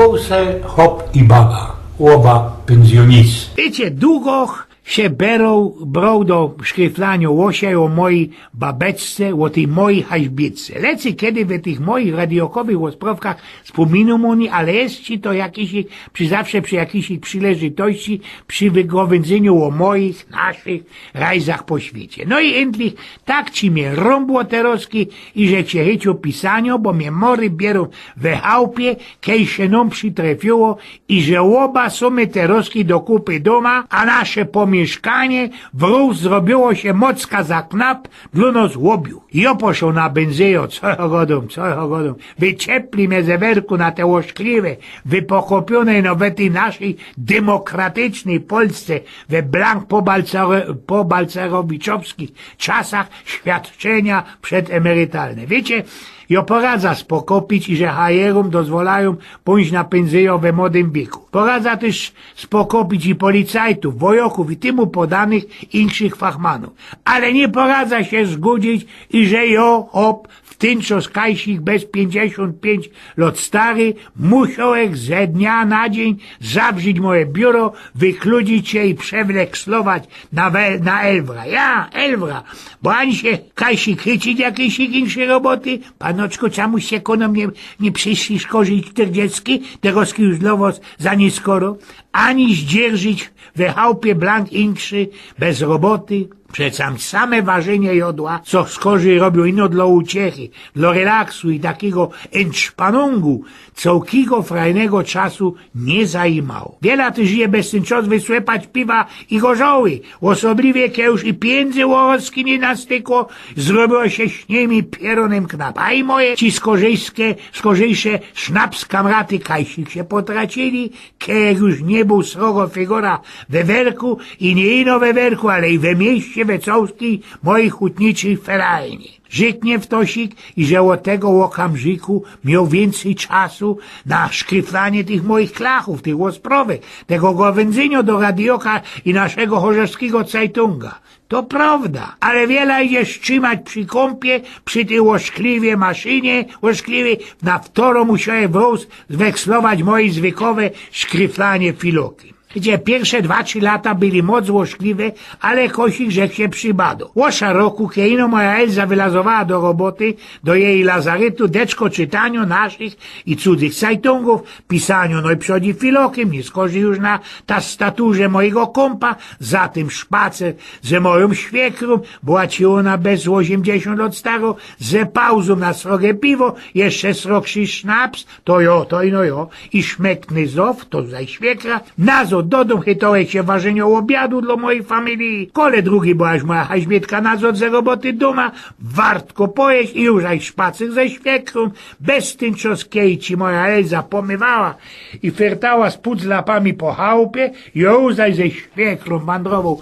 Był se hop i baba, oba pensjonisty. Wiecie, długo się berą, brał do szkryflania łosia o mojej babeczce, o tej mojej haźbice. Lecy kiedy w tych moich radiokowych rozprawkach wspominam oni, ale jest ci to jakiś, przy zawsze przy jakiejś przyleżytości, przy wygrowędzeniu o moich, naszych rajzach po świecie. No i endlich tak ci mnie rąbło teroski i że cię chyciu pisaniu, bo mnie mory bierą we chałupie, kej się nam przytrafiło i że oba są my teroski do kupy doma, a nasze pomieszkanie wróz zrobiło się mocka za knap dla nas łobiu. I oposzł na benzejo, co godą, co godą. Wyciepli mnie ze werku na te łoszkliwe, wypochopione no we tej naszej demokratycznej Polsce, we blank po, balcer, po balcerowiczowskich czasach świadczenia przedemerytalne. Wiecie, jo poradza spokopić i że hajerom dozwolają pójść na pensyjo we młodym wieku. Poradza też spokopić i policajtów, wojoków i tymu podanych inszych fachmanów. Ale nie poradza się zgodzić i że jo, hop, w tynczo skajsich bez 55 lat stary, musiałek ze dnia na dzień zabrzyć moje biuro, wykludzić się i przewlekslować na, na Elwra. Ja, Elwra, bo ani się kajsik chycić jakiejś inszej roboty, panoczku, czemuś się konom nie, przyszli szkorzyć czterdziestki, teraz już dla was za nieskoro, ani zdzierżyć we chałupie blank inkszy, bez roboty, Przecam same ważenie jodła, co skorzy robią ino dla uciechy, dla relaksu i takiego entszpanungu, całkiego frajnego czasu nie zajmowało. Wiele ty żyje bez ten czas wysłepać piwa i gorzoły, osobliwie kiedyś i pieniędzy łoski nie nastykło, zrobiło się śniemi pieronem knap. A i moje ci skorzejskie, skorzejsze sznaps kamraty kajsik się potracili, kiedy już nie był srogo figura we werku i nie ino we werku, ale i we mieście Wecołskiej mojej hutniczej ferajni. Żyknie w tosik i że od tego łokamżyku miał więcej czasu na szkryflanie tych moich klachów, tych osprowek, tego gowędzenia do radioka i naszego chorzewskiego cajtunga. To prawda, ale wiele idzie trzymać przy kąpie, przy tej łoszkliwie maszynie, łoszkliwej, na wtoro musiałem wróz zwekslować moje zwykłe szkryflanie filoki gdzie pierwsze dwa, trzy lata byli moc złośliwe, ale kosik rzekł się przybadł. Łosza roku, kiedy moja Elza wylazowała do roboty, do jej lazaretu, deczko czytaniu naszych i cudzych sajtungów, pisaniu no i przodzi filokiem, nie skorzy już na ta staturze mojego kompa, za tym szpacer ze moją świekrą, była ci ona bez 80 lat staro, ze pauzą na srogie piwo, jeszcze srokszy sznaps, to jo, to i no jo, i szmekny zow, to zaj świekra, nazo dodom chytołek się ważenia obiadu dla mojej familii. Kole drugi byłaś moja haźbietka nazot ze roboty duma, wartko pojeść i już aj szpacer ze świekrą, bez tym ci moja Elza pomywała i fertała z pudzlapami po chałupie, ją zaś ze świekrą wandrował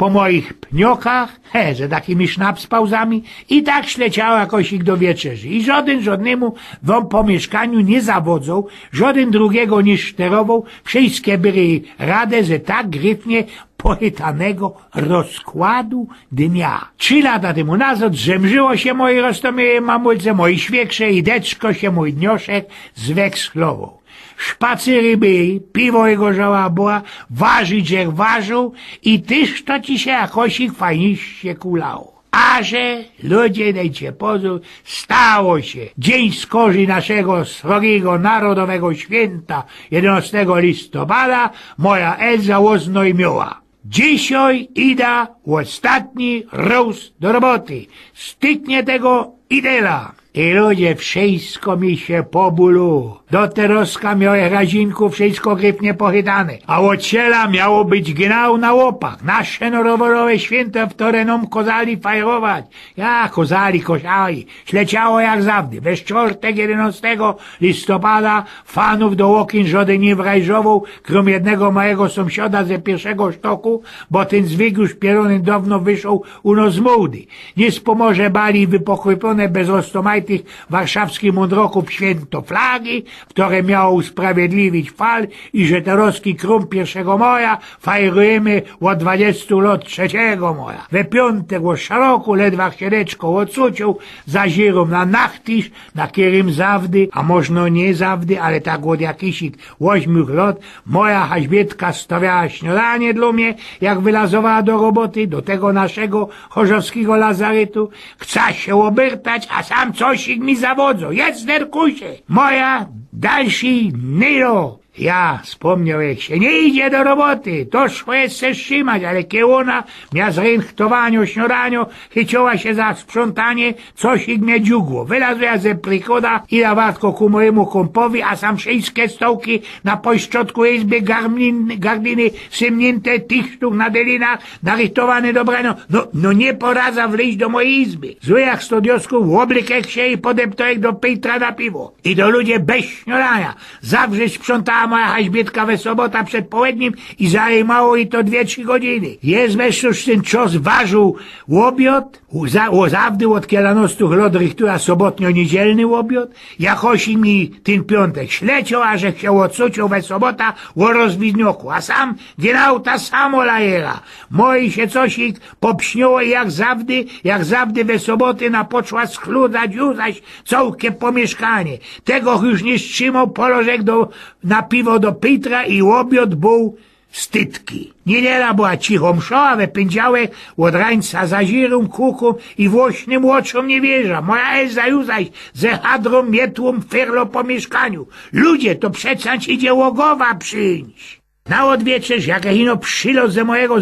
po moich pniokach, he, że takimi sznaps pauzami i tak śleciała kosik do wieczerzy. I żaden żadnemu wam po mieszkaniu nie zawodzą, żaden drugiego nie szterował, wszystkie byli radę, że tak gryfnie pochytanego rozkładu dnia. Trzy lata temu nazad zemrzyło się moje roztomieje mamulce, moi świekrze i deczko się mój dnioszek szpacery byli, piwo jego żałabła, ważyć jak ważył i tyż to ci się jakosik fajniście kulało. A że ludzie dajcie pozór, stało się dzień skorzy naszego srogiego narodowego święta 11 listopada moja Elza oznojmiła. Dzisiaj ida ostatni roz do roboty. Styknie tego idela. I ludzie, wszystko mi się pobulu. Do teroska miałem razinku wszystko grypnie pochytane. A od ciela miało być gnał na łopach. Nasze noroworowe święto w torenom kozali fajrować. Ja, kozali, kosiali. Śleciało jak zawdy. We czwartek 11 listopada fanów do łokin żaden nie wrajżował, krom jednego mojego sąsiada ze pierwszego sztoku, bo ten zwyk już pierony dawno wyszł u nos z mołdy. Nie spomoże bali wypochłypione bez ostomaj całych tych warszawskich mądroków święto flagi, które miało usprawiedliwić fal i że Torowski krum 1 maja fajrujemy od 20 lat 3 maja. We piątek o szeroku ledwa chiereczko odsucił, zazirum na nachtisz, na którym zawdy, a można nie zawdy, ale tak od jakichś 8 lat, moja haźbietka stawiała śniadanie dla mnie, jak wylazowała do roboty, do tego naszego chorzowskiego lazaretu. Chce się obertać, a sam cosik mi zawodzą. Jest nerkusie. Moja dalszy Nero. Ja wspomniał, jak się nie idzie do roboty, to szło jest se trzymać, ale kiedy ona miała zreinchtowanie, śniadanie, chyciła się za sprzątanie, coś ich mnie dziugło. Wylazła ze prikoda i dawatko ku mojemu kompowi, a sam wszystkie stołki na pośrodku izby gardiny symnięte tych sztuk na delinach, narychtowane do brano. No, no nie poradza wleźć do mojej izby. Zły jak stodiosku, w oblykek się i podeptołek do Petra na piwo. I do ludzie bez śniadania. Zawsze sprzątała moja haźbietka we sobota przed południem i zajmowało i to dwie, trzy godziny. Jest meszczuż ten czas ważył łobiot, za, zawdy od kielanostu lot rychtuje sobotnio-niedzielny łobiot, jakoś mi ten piątek śleciał, a że się odsucił we sobota o rozwidnioku, a sam genau ta samo lajera. Moi się cosik popśniło jak zawdy, jak zawdy we soboty na poczła schludać, zaś całkiem pomieszkanie. Tego już nie strzymał polożek do, na piwo do Petra i łobiot był stydki. Niedziela była cicho msza, a we pędziałek od rańca za zirą, kuku i włośnym oczom nie wierza. Moja Elza Juzaś ze hadrą, mietłą ferlo po mieszkaniu. Ludzie, to przecież idzie łogowa przyjść. Na odwieczerz, jak ino przylo ze mojego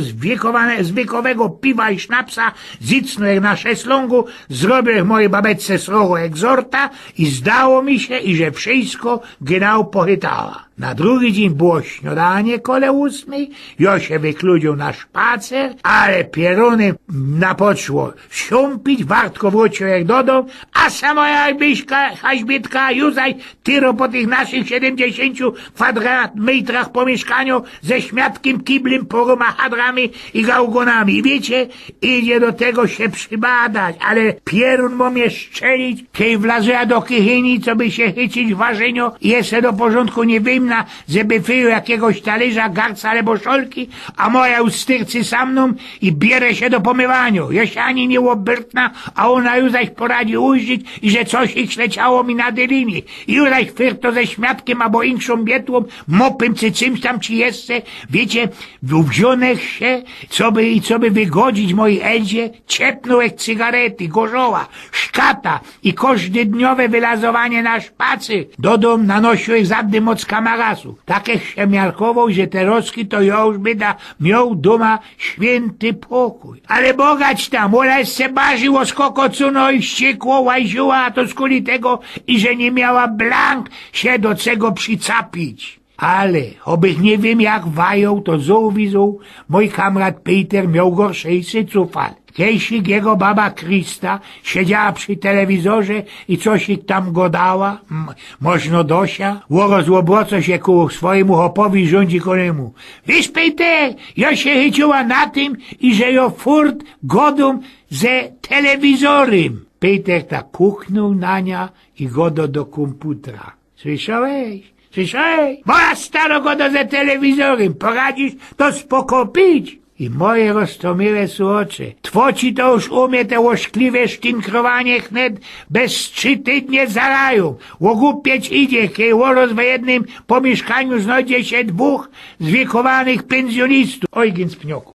zwykowego piwa i sznapsa, zicno jak na szeslągu, zrobił mojej babeczce srogo egzorta i zdało mi się, i że wszystko genau pochytała. Na drugi dzień było śniadanie kole ósmej, ja się wykludził na szpacer, ale pieruny napoczło siąpić, wartko wrócił jak do domu, a sama jakbyśka, haźbitka, juzaj, tyro po tych naszych siedemdziesięciu kwadrat metrach po mieszkaniu ze śmiatkim kiblem, poroma hadrami i gałgonami. Wiecie, idzie do tego się przybadać, ale pierun mo mnie szczelić, kiedy wlazła do kychyni, co by się chycić w warzeniu i jeszcze do porządku nie wyjmna, żeby wyjął jakiegoś talerza, garca albo szolki, a moja ustyrcy sa mną i bierze się do pomywania. Ja się ani nie obrtna, a ona już zaś poradzi użyć i że coś ich leciało mi na dylinie. I już zaś fyrto ze śmiatkiem albo inszą bietłą, mopem czy czymś tam ci jeszcze, wiecie, wziąłech się, co by i co by wygodzić mojej Elzie, ciepnął cygarety, gorzoła, szkata i każdydniowe wylazowanie na szpacy. Do dom nanosił zadym od kamarasu. Takie się miarkował, że te roczki to ja już by da miał doma święty pokój. Ale bogać tam, ona se barzyło z kokocuno i ściekło, łajziła, a to skuli tego i że nie miała blank się do czego przycapić. Ale, obych nie wiem jak wają, to zauwizą, mój kamrat Peter miał gorszejszy cufal. Kiejsik jego baba Krista siedziała przy telewizorze i coś tam godała, można dosia, łorozłobroco się ku swojemu hopowi rządzi konemu. Wiesz, Peter, ja się chyciła na tym, i że jo furt godą ze telewizorem. Peter tak kuchnął na nia i godo do komputera. Słyszałeś? Słyszałeś? Moja staro godo ze telewizorem, poradzisz to spokopić. I moje roztomiłe są oczy. Twoci to już umie te łośkliwe sztinkrowanie chnet bez trzy tydnie zarają. Łogupieć idzie, kiedy łoros w jednym pomieszkaniu znajdzie się dwóch zwiekowanych pensjonistów. Oj, więc pnioku.